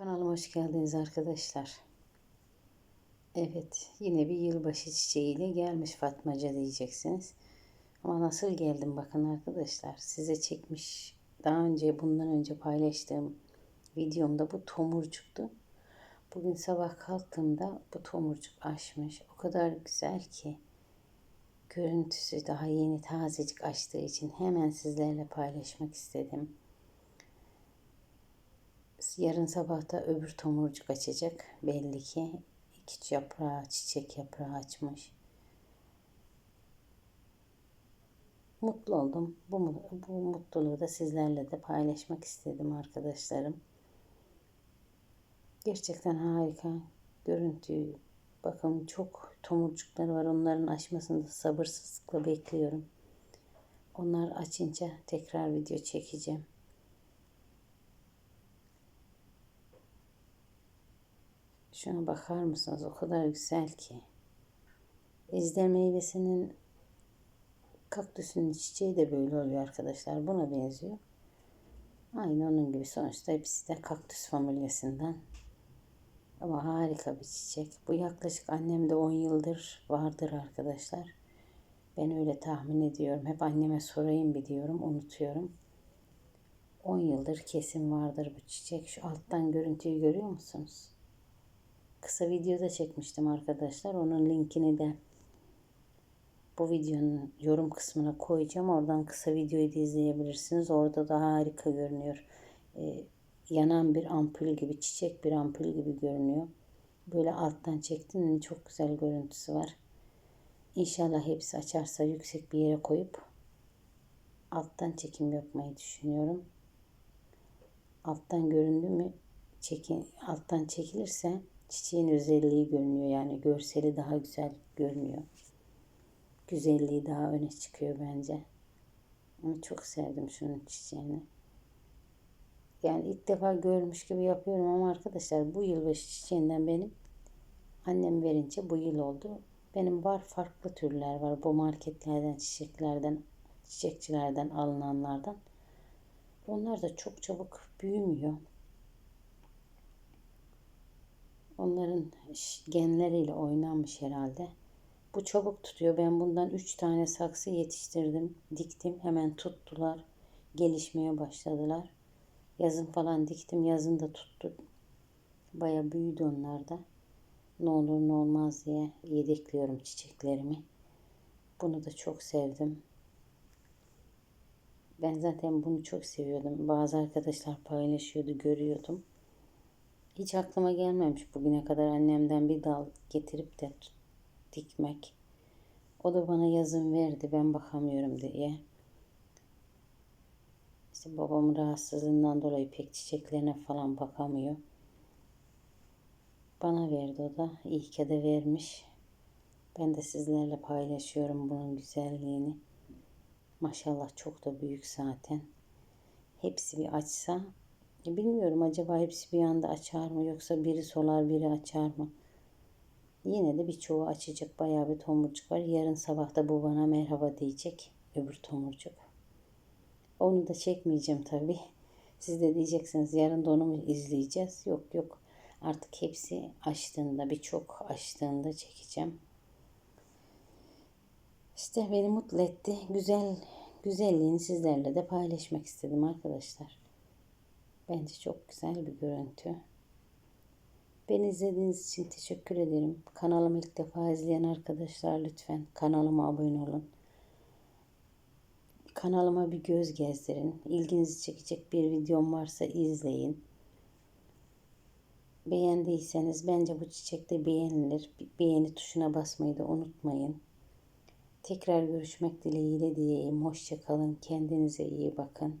Kanalıma hoş geldiniz arkadaşlar. Evet yine bir yılbaşı çiçeğiyle gelmiş Fatmaca diyeceksiniz. Ama nasıl geldim bakın arkadaşlar. Size çekmiş daha önce bundan önce paylaştığım videomda bu tomurcuktu. Bugün sabah kalktığımda bu tomurcuk açmış. O kadar güzel ki görüntüsü daha yeni tazecik açtığı için hemen sizlerle paylaşmak istedim. Yarın sabah da öbür tomurcuk açacak. Belli ki iki yaprağı, çiçek yaprağı açmış. Mutlu oldum. Bu, bu mutluluğu da sizlerle de paylaşmak istedim arkadaşlarım. Gerçekten harika. Görüntüyü bakın çok tomurcukları var. Onların açmasını sabırsızlıkla bekliyorum. Onlar açınca tekrar video çekeceğim. Şuna bakar mısınız? O kadar güzel ki. Ejder meyvesinin kaktüsün çiçeği de böyle oluyor arkadaşlar. Buna benziyor. Aynı onun gibi. Sonuçta hepsi de kaktüs familyasından. Ama harika bir çiçek. Bu yaklaşık annemde 10 yıldır vardır arkadaşlar. Ben öyle tahmin ediyorum. Hep anneme sorayım bir diyorum. Unutuyorum. 10 yıldır kesin vardır bu çiçek. Şu alttan görüntüyü görüyor musunuz? Kısa videoda çekmiştim arkadaşlar. Onun linkini de bu videonun yorum kısmına koyacağım. Oradan kısa videoyu da izleyebilirsiniz. Orada da harika görünüyor. Ee, yanan bir ampul gibi, çiçek bir ampul gibi görünüyor. Böyle alttan çektim çok güzel görüntüsü var. İnşallah hepsi açarsa yüksek bir yere koyup alttan çekim yapmayı düşünüyorum. Alttan göründü mü çekin alttan çekilirse çiçeğin özelliği görünüyor. Yani görseli daha güzel görünüyor. Güzelliği daha öne çıkıyor bence. Ama çok sevdim şunun çiçeğini. Yani ilk defa görmüş gibi yapıyorum ama arkadaşlar bu yılbaşı çiçeğinden benim annem verince bu yıl oldu. Benim var farklı türler var. Bu marketlerden, çiçeklerden, çiçekçilerden alınanlardan. Onlar da çok çabuk büyümüyor. Onların genleriyle oynanmış herhalde. Bu çabuk tutuyor. Ben bundan 3 tane saksı yetiştirdim. Diktim. Hemen tuttular. Gelişmeye başladılar. Yazın falan diktim. Yazın da tuttu. Baya büyüdü onlar da. Ne olur ne olmaz diye yedekliyorum çiçeklerimi. Bunu da çok sevdim. Ben zaten bunu çok seviyordum. Bazı arkadaşlar paylaşıyordu, görüyordum. Hiç aklıma gelmemiş bugüne kadar annemden bir dal getirip de dikmek. O da bana yazın verdi ben bakamıyorum diye. İşte babamın rahatsızlığından dolayı pek çiçeklerine falan bakamıyor. Bana verdi o da. İyi ki de vermiş. Ben de sizlerle paylaşıyorum bunun güzelliğini. Maşallah çok da büyük zaten. Hepsi bir açsa Bilmiyorum acaba hepsi bir anda açar mı yoksa biri solar biri açar mı? Yine de birçoğu açacak bayağı bir tomurcuk var. Yarın sabah da bu bana merhaba diyecek öbür tomurcuk. Onu da çekmeyeceğim tabi. Siz de diyeceksiniz yarın da onu mu izleyeceğiz? Yok yok artık hepsi açtığında birçok açtığında çekeceğim. İşte beni mutlu etti. Güzel güzelliğini sizlerle de paylaşmak istedim arkadaşlar. Bence çok güzel bir görüntü. Beni izlediğiniz için teşekkür ederim. Kanalımı ilk defa izleyen arkadaşlar lütfen kanalıma abone olun. Kanalıma bir göz gezdirin. İlginizi çekecek bir videom varsa izleyin. Beğendiyseniz bence bu çiçek de beğenilir. Beğeni tuşuna basmayı da unutmayın. Tekrar görüşmek dileğiyle diyeyim. Hoşçakalın. Kendinize iyi bakın.